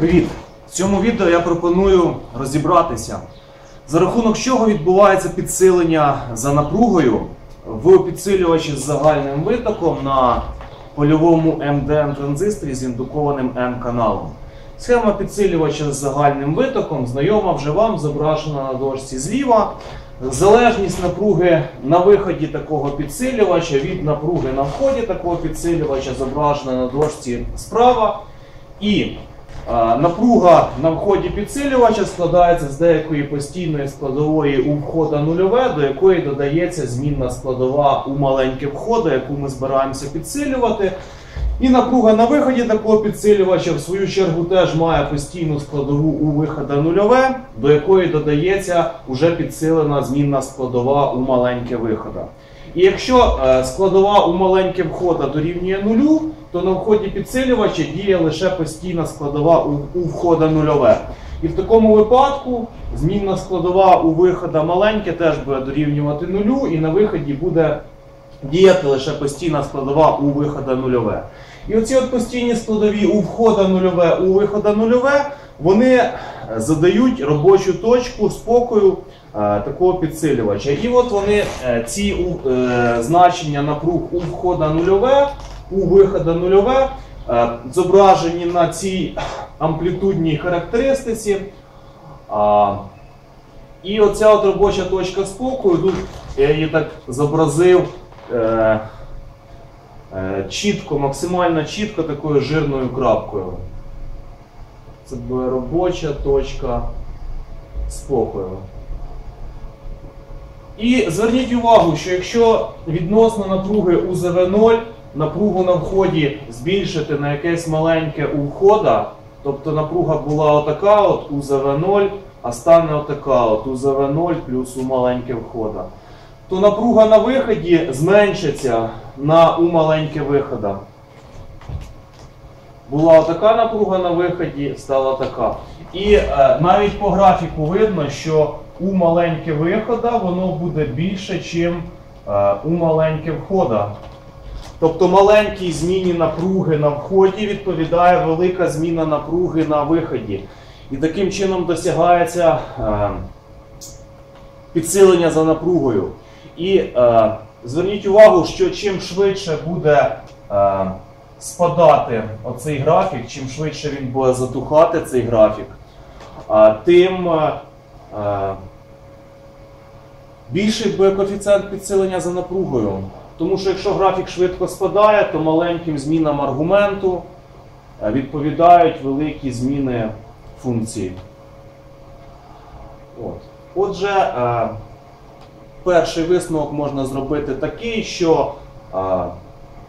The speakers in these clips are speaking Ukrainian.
Привіт! В цьому відео я пропоную розібратися, за рахунок чого відбувається підсилення за напругою в підсилювачі з загальним витоком на польовому МДН транзисторі з індукованим М-каналом. Схема підсилювача з загальним витоком знайома вже вам, зображена на дошці зліва. Залежність напруги на виході такого підсилювача від напруги на вході такого підсилювача зображена на дошці справа. І напруга на вході підсилювача складається з деякої постійної складової у входа нульове, до якої додається змінна складова у маленьке входи, яку ми збираємося підсилювати. І напруга на виході такого підсилювача, в свою чергу, теж має постійну складову у вихода нульове, до якої додається уже підсилена змінна складова у маленьке вихода. І якщо е, складова у маленьке входа дорівнює нулю, то на вході підсилювача діє лише постійна складова у, у входа нульове. І в такому випадку змінна складова у вихода маленьке теж буде дорівнювати нулю, і на виході буде діяти лише постійна складова у вихода нульове. І оці от постійні складові у входа нульове, у вихода нульове, вони задають робочу точку спокою е, такого підсилювача. І от вони е, ці е, значення напруг у входа нульове, у вихода нульове, зображені на цій амплітудній характеристиці. І оця от робоча точка спокою, тут я її так зобразив е, е, чітко, максимально чітко такою жирною крапкою. Це буде робоча точка спокою. І зверніть увагу, що якщо відносно напруги у ЗВ0 напругу на вході збільшити на якесь маленьке у входа, тобто напруга була отака от у ЗВ0, а стане отака от у ЗВ0 плюс у маленьке входа, то напруга на виході зменшиться на у маленьке вихода. Була отака напруга на виході, стала така. І е, навіть по графіку видно, що у маленьке вихода воно буде більше, ніж е, у маленьке входа. Тобто маленькій зміні напруги на вході відповідає велика зміна напруги на виході. І таким чином досягається е, підсилення за напругою. І е, зверніть увагу, що чим швидше буде е, спадати оцей графік, чим швидше він буде затухати цей графік, е, тим е, більший буде коефіцієнт підсилення за напругою. Тому що якщо графік швидко спадає, то маленьким змінам аргументу е, відповідають великі зміни функції. От. Отже, е, перший висновок можна зробити такий, що е,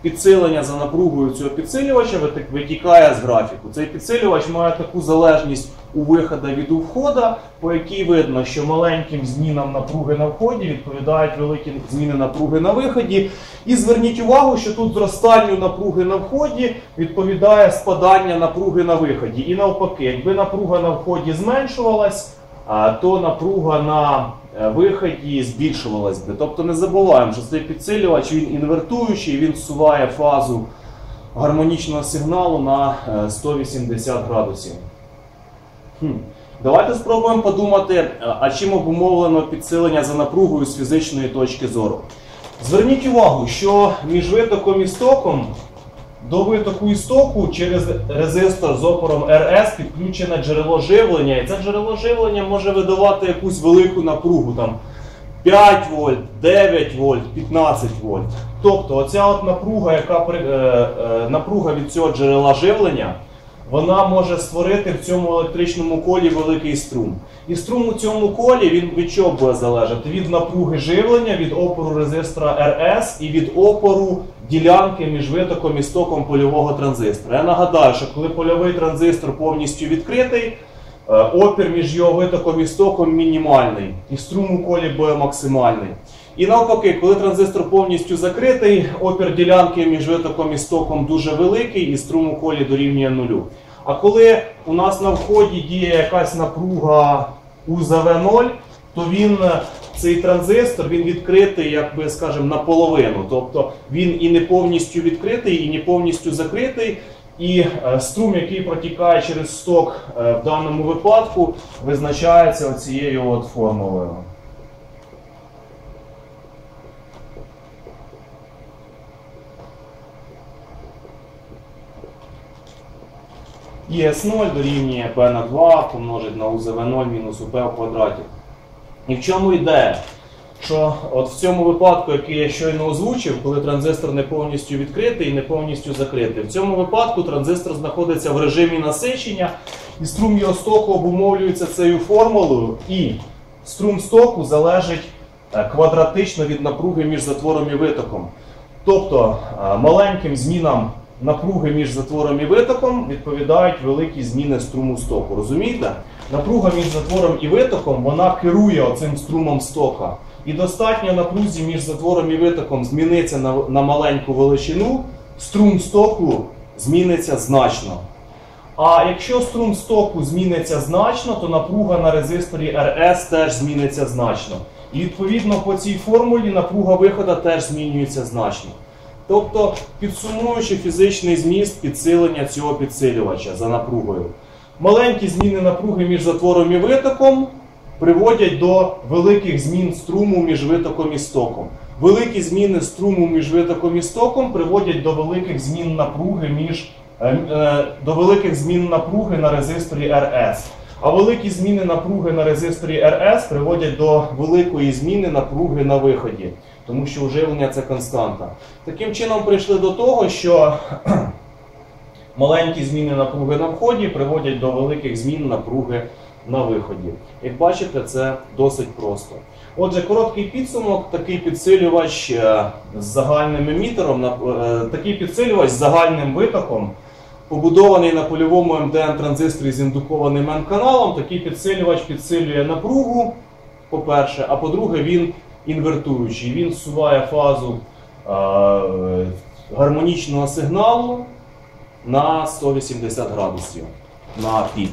підсилення за напругою цього підсилювача витікає з графіку. Цей підсилювач має таку залежність у вихода від входа, по якій видно, що маленьким змінам напруги на вході відповідають великі зміни напруги на виході. І зверніть увагу, що тут зростанню напруги на вході відповідає спадання напруги на виході. І навпаки, якби напруга на вході зменшувалась, то напруга на виході збільшувалась би. Тобто не забуваємо, що цей підсилювач він інвертуючий, він всуває фазу гармонічного сигналу на е, 180 градусів. Хм. Давайте спробуємо подумати, е, а чим обумовлено підсилення за напругою з фізичної точки зору. Зверніть увагу, що між витоком і стоком до витоку істоку через резистор з опором РС підключене джерело живлення, і це джерело живлення може видавати якусь велику напругу, там 5 вольт, 9 вольт, 15 вольт. Тобто оця от напруга, яка е, е, напруга від цього джерела живлення, вона може створити в цьому електричному колі великий струм. І струм у цьому колі він від чого буде залежати? Від напруги живлення, від опору резистора РС і від опору ділянки між витоком і стоком польового транзистора. Я нагадаю, що коли польовий транзистор повністю відкритий, е, опір між його витоком і стоком мінімальний, і струм у колі буде максимальний. І навпаки, коли транзистор повністю закритий, опір ділянки між витоком і стоком дуже великий, і струм у колі дорівнює нулю. А коли у нас на вході діє якась напруга у ЗВ0, то він е, цей транзистор він відкритий, як би скажемо, наполовину. Тобто він і не повністю відкритий, і не повністю закритий. І е, струм, який протікає через сток е, в даному випадку, визначається оцією от формулою. ЄС0 дорівнює P на 2 помножить на УЗВ0 мінус УП в квадраті. І в чому ідея? Що от в цьому випадку, який я щойно озвучив, коли транзистор не повністю відкритий і не повністю закритий, в цьому випадку транзистор знаходиться в режимі насичення, і струм його стоку обумовлюється цією формулою, і струм стоку залежить е, квадратично від напруги між затвором і витоком. Тобто е, маленьким змінам напруги між затвором і витоком відповідають великі зміни струму стоку. Розумієте? Напруга між затвором і витоком вона керує оцим струмом стока. І достатньо напрузі між затвором і витоком зміниться на, на маленьку величину, струм стоку зміниться значно. А якщо струм стоку зміниться значно, то напруга на резисторі РС теж зміниться значно. І відповідно по цій формулі напруга виходу теж змінюється значно. Тобто, підсумуючи фізичний зміст підсилення цього підсилювача за напругою. Маленькі зміни напруги між затвором і витоком приводять до великих змін струму між витоком і стоком. Великі зміни струму між витоком і стоком приводять до великих змін напруги між е, е, до великих змін напруги на резисторі РС. А великі зміни напруги на резисторі РС приводять до великої зміни напруги на виході, тому що уживлення це константа. Таким чином прийшли до того, що маленькі зміни напруги на вході приводять до великих змін напруги на виході. Як бачите, це досить просто. Отже, короткий підсумок, такий підсилювач е, з загальним емітером, е, такий підсилювач з загальним витоком, побудований на польовому МДН транзисторі з індукованим N-каналом. Такий підсилювач підсилює напругу, по-перше, а по-друге, він інвертуючий. Він всуває фазу гармонічного сигналу на 180 градусів на пік.